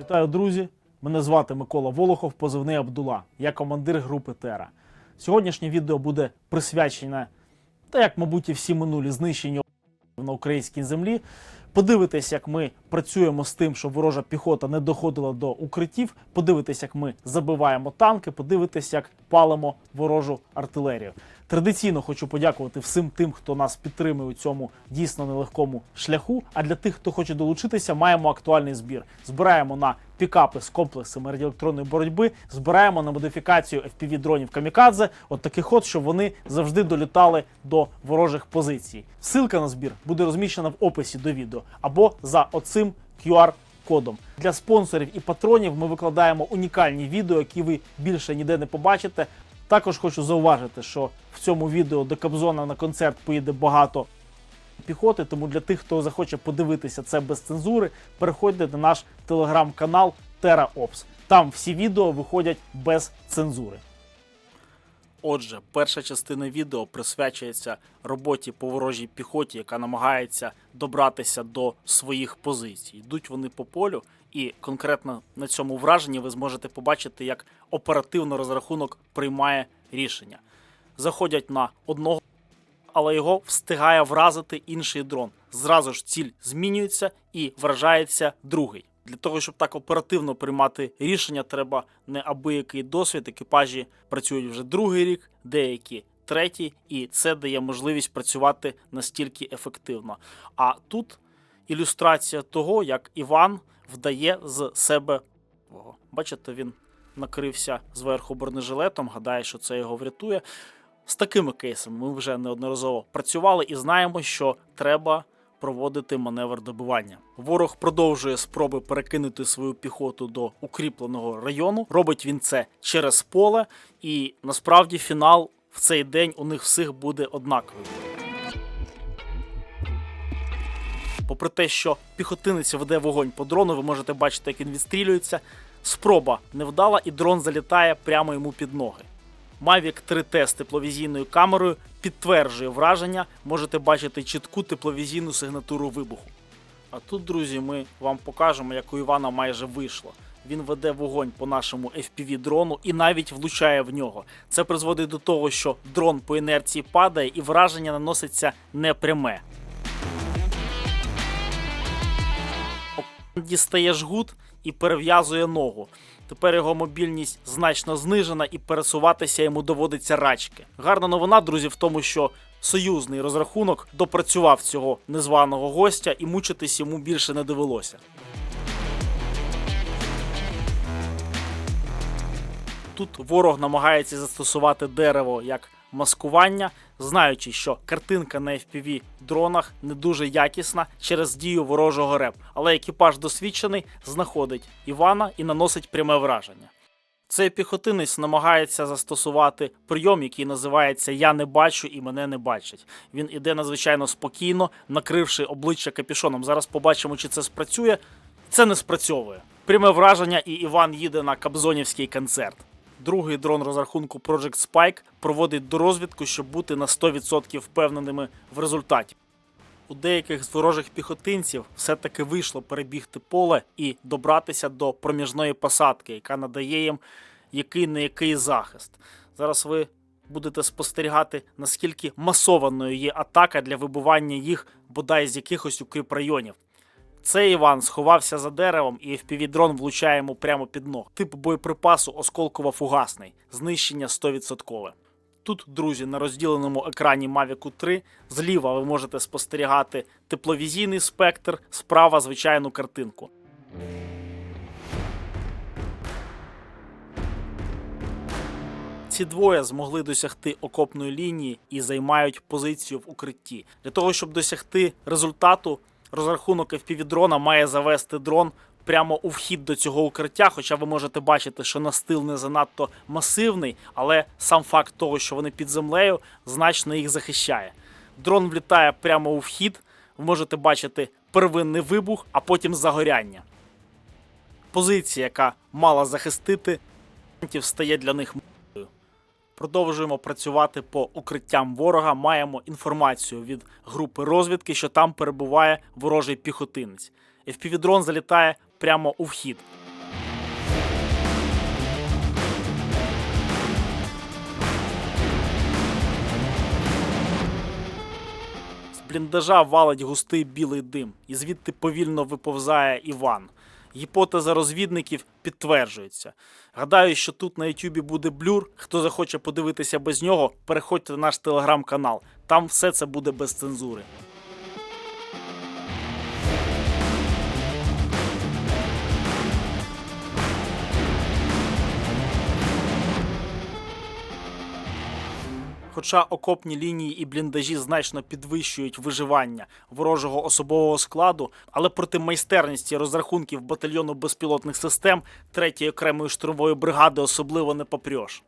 Вітаю, друзі! Мене звати Микола Волохов, позивний Абдула. Я командир групи Тера. Сьогоднішнє відео буде присвячене, та як, мабуть, і всі минулі знищенню на українській землі. Подивитись, як ми працюємо з тим, щоб ворожа піхота не доходила до укриттів. Подивитись, як ми забиваємо танки, подивитись, як палимо ворожу артилерію. Традиційно хочу подякувати всім тим, хто нас підтримує у цьому дійсно нелегкому шляху. А для тих, хто хоче долучитися, маємо актуальний збір. Збираємо на пікапи з комплексами радіоелектронної боротьби, збираємо на модифікацію fpv дронів Камікадзе, от таких от, щоб вони завжди долітали до ворожих позицій. Ссылка на збір буде розміщена в описі до відео або за оцим QR-кодом. Для спонсорів і патронів ми викладаємо унікальні відео, які ви більше ніде не побачите. Також хочу зауважити, що в цьому відео до Кобзона на концерт поїде багато піхоти. Тому для тих, хто захоче подивитися це без цензури, переходьте на наш телеграм-канал TerraOps. Там всі відео виходять без цензури. Отже, перша частина відео присвячується роботі по ворожій піхоті, яка намагається добратися до своїх позицій. Йдуть вони по полю, і конкретно на цьому враженні ви зможете побачити, як оперативно розрахунок приймає рішення. Заходять на одного, але його встигає вразити інший дрон. Зразу ж ціль змінюється і вражається другий. Для того, щоб так оперативно приймати рішення, треба неабиякий досвід. Екіпажі працюють вже другий рік, деякі третій, і це дає можливість працювати настільки ефективно. А тут ілюстрація того, як Іван вдає з себе. Бачите, він накрився зверху бронежилетом, гадає, що це його врятує. З такими кейсами ми вже неодноразово працювали і знаємо, що треба проводити маневр добивання. Ворог продовжує спроби перекинути свою піхоту до укріпленого району. Робить він це через поле, і насправді фінал в цей день у них всіх буде однаковий. Попри те, що піхотинець веде вогонь по дрону, ви можете бачити, як він відстрілюється. Спроба невдала, і дрон залітає прямо йому під ноги. Mavic 3T з тепловізійною камерою підтверджує враження, можете бачити чітку тепловізійну сигнатуру вибуху. А тут, друзі, ми вам покажемо, як у Івана майже вийшло. Він веде вогонь по нашому fpv дрону і навіть влучає в нього. Це призводить до того, що дрон по інерції падає і враження наноситься непряме. Дістає жгут і перев'язує ногу. Тепер його мобільність значно знижена і пересуватися йому доводиться рачки. Гарна новина, друзі, в тому, що союзний розрахунок допрацював цього незваного гостя і мучитись йому більше не довелося. Тут ворог намагається застосувати дерево як маскування, знаючи, що картинка на fpv дронах не дуже якісна через дію ворожого реп, але екіпаж досвідчений знаходить Івана і наносить пряме враження. Цей піхотинець намагається застосувати прийом, який називається Я не бачу і мене не бачать. Він іде надзвичайно спокійно, накривши обличчя капішоном. Зараз побачимо, чи це спрацює. Це не спрацьовує. Пряме враження, і Іван їде на Кобзонівський концерт. Другий дрон розрахунку Project Spike проводить дорозвідку, щоб бути на 100% впевненими в результаті. У деяких з ворожих піхотинців все-таки вийшло перебігти поле і добратися до проміжної посадки, яка надає їм який не який захист. Зараз ви будете спостерігати, наскільки масованою є атака для вибивання їх бодай з якихось укріпрайонів. Цей Іван сховався за деревом, і FPV-дрон влучає йому прямо під ног. Тип боєприпасу осколково-фугасний, знищення 100%. Тут, друзі, на розділеному екрані Mavic 3 зліва ви можете спостерігати тепловізійний спектр, справа звичайну картинку. Ці двоє змогли досягти окопної лінії і займають позицію в укритті. Для того, щоб досягти результату, розрахунок FPV-дрона має завести дрон прямо у вхід до цього укриття. Хоча ви можете бачити, що настил не занадто масивний, але сам факт того, що вони під землею, значно їх захищає. Дрон влітає прямо у вхід. Ви можете бачити первинний вибух, а потім загоряння. Позиція, яка мала захистити, стає для них. Продовжуємо працювати по укриттям ворога. Маємо інформацію від групи розвідки, що там перебуває ворожий піхотинець. Евпівідрон залітає прямо у вхід. З бліндажа валить густий білий дим, і звідти повільно виповзає Іван. Гіпотеза розвідників підтверджується. Гадаю, що тут на Ютубі буде блюр. Хто захоче подивитися без нього, переходьте на наш телеграм-канал. Там все це буде без цензури. Хоча окопні лінії і бліндажі значно підвищують виживання ворожого особового складу, але проти майстерності розрахунків батальйону безпілотних систем 3-ї окремої штурмової бригади особливо не попрьош.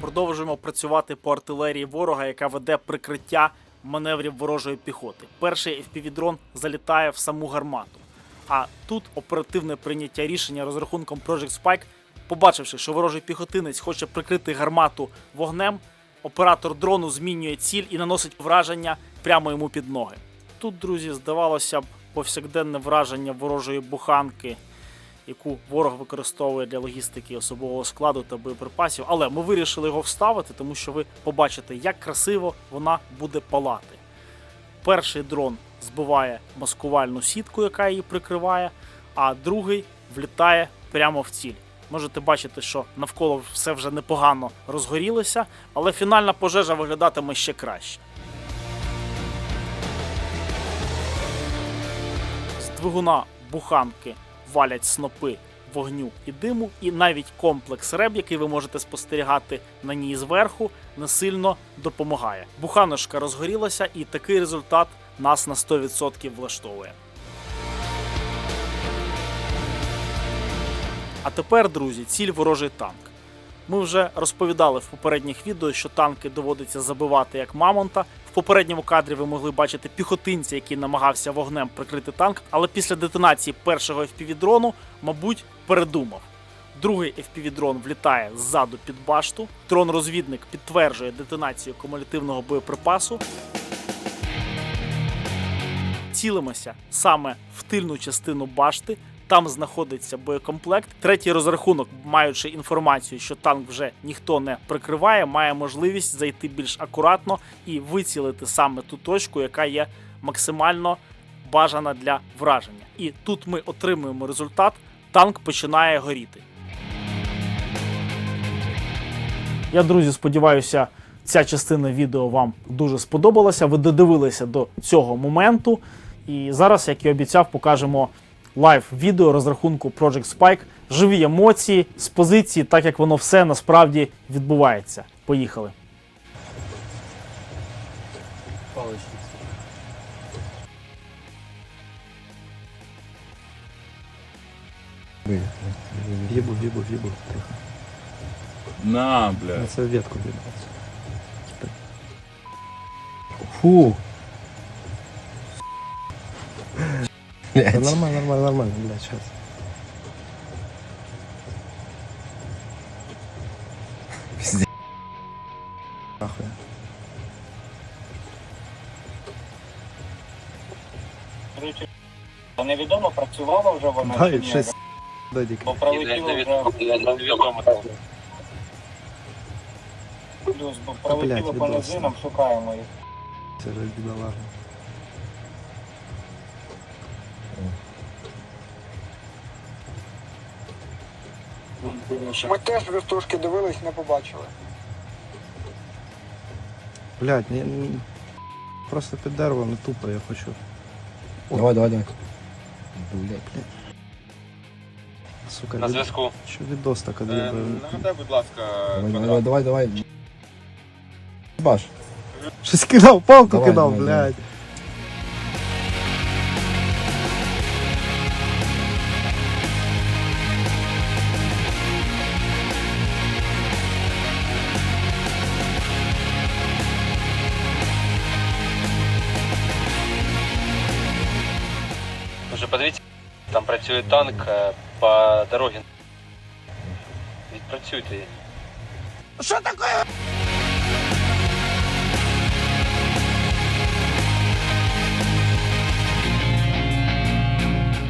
Продовжуємо працювати по артилерії ворога, яка веде прикриття маневрів ворожої піхоти. Перший FPV-дрон залітає в саму гармату. А тут оперативне прийняття рішення розрахунком Project Spike, побачивши, що ворожий піхотинець хоче прикрити гармату вогнем, оператор дрону змінює ціль і наносить враження прямо йому під ноги. Тут, друзі, здавалося б, повсякденне враження ворожої буханки, яку ворог використовує для логістики особового складу та боєприпасів. Але ми вирішили його вставити, тому що ви побачите, як красиво вона буде палати. Перший дрон збиває маскувальну сітку, яка її прикриває, а другий влітає прямо в ціль. Можете бачити, що навколо все вже непогано розгорілося, але фінальна пожежа виглядатиме ще краще. З двигуна буханки валять снопи вогню і диму, і навіть комплекс реб, який ви можете спостерігати на ній зверху, не сильно допомагає. Буханочка розгорілася, і такий результат нас на 100% влаштовує. А тепер, друзі, ціль ворожий танк. Ми вже розповідали в попередніх відео, що танки доводиться забивати як мамонта. В попередньому кадрі ви могли бачити піхотинця, який намагався вогнем прикрити танк, але після детонації першого FPV-дрону, мабуть, передумав. Другий FPV-дрон влітає ззаду під башту. Дрон-розвідник підтверджує детонацію кумулятивного боєприпасу. Цілимося саме в тильну частину башти. Там знаходиться боєкомплект. Третій розрахунок, маючи інформацію, що танк вже ніхто не прикриває, має можливість зайти більш акуратно і вицілити саме ту точку, яка є максимально бажана для враження. І тут ми отримуємо результат. Танк починає горіти. Я, друзі, сподіваюся, ця частина відео вам дуже сподобалася. Ви додивилися до цього моменту. І зараз, як і обіцяв, покажемо лайв відео розрахунку Project Spike. Живі емоції з позиції, так як воно все насправді відбувається. Поїхали. В'їбу, в'їбу, в'їбу. трохи. На, На це ветку в'їбу. Фу. Да нормально, нормально, нормально, блядь, сейчас. Пиздец. Нахуй. Невідомо, працювало вже воно чи ні? щось. Додік. Бо пролетіло вже плюс, бо пролетіло блядь, по відос. низинам, шукаємо їх. Це ж Ми теж вертушки дивились, не побачили. Блядь, не, не- просто під деревом не тупо, я хочу. Давай, давай, давай. Блядь. Сука, На від... зв'язку. що відос так Е? Нагадай, будь ласка, Давай, давай, квадрат. давай, давай. Баш. Щось кидав, палку Давай, кидав, давай, давай. блядь. подивіться, там працює танк е, по дорозі. Відпрацюйте. її.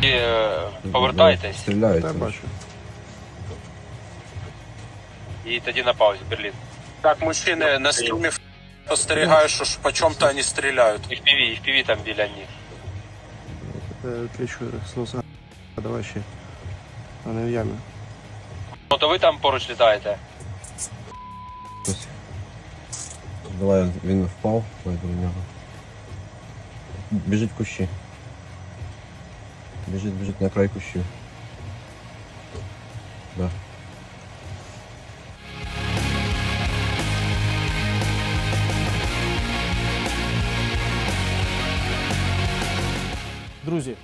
е, повертайтесь Стріляють. Та бачу. і тоді на паузі, Берлін. Так, мужчины, на стриме спостерігаю, що ж по чому-то вони стріляють. І в піві, і в піві там біля них. Е, Відлічу снуса. Давай ще. А не в ямі. Ну то ви там поруч літаєте. Давай, він впав, пойду в нього. Біжить в кущі. Біжить, біжить на край кущів. Да. Друзі,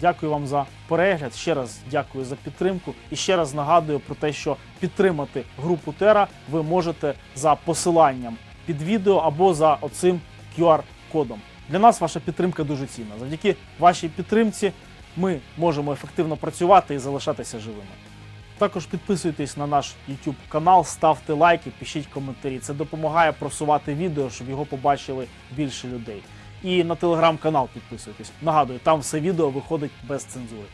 дякую вам за перегляд. Ще раз дякую за підтримку. І ще раз нагадую про те, що підтримати групу Тера ви можете за посиланням під відео або за оцим QR-кодом. Для нас ваша підтримка дуже цінна. Завдяки вашій підтримці ми можемо ефективно працювати і залишатися живими. Також підписуйтесь на наш YouTube канал, ставте лайки, пишіть коментарі. Це допомагає просувати відео, щоб його побачили більше людей. І на телеграм-канал підписуйтесь. Нагадую, там все відео виходить без цензури.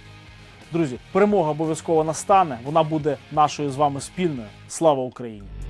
Друзі, перемога обов'язково настане. Вона буде нашою з вами спільною. Слава Україні!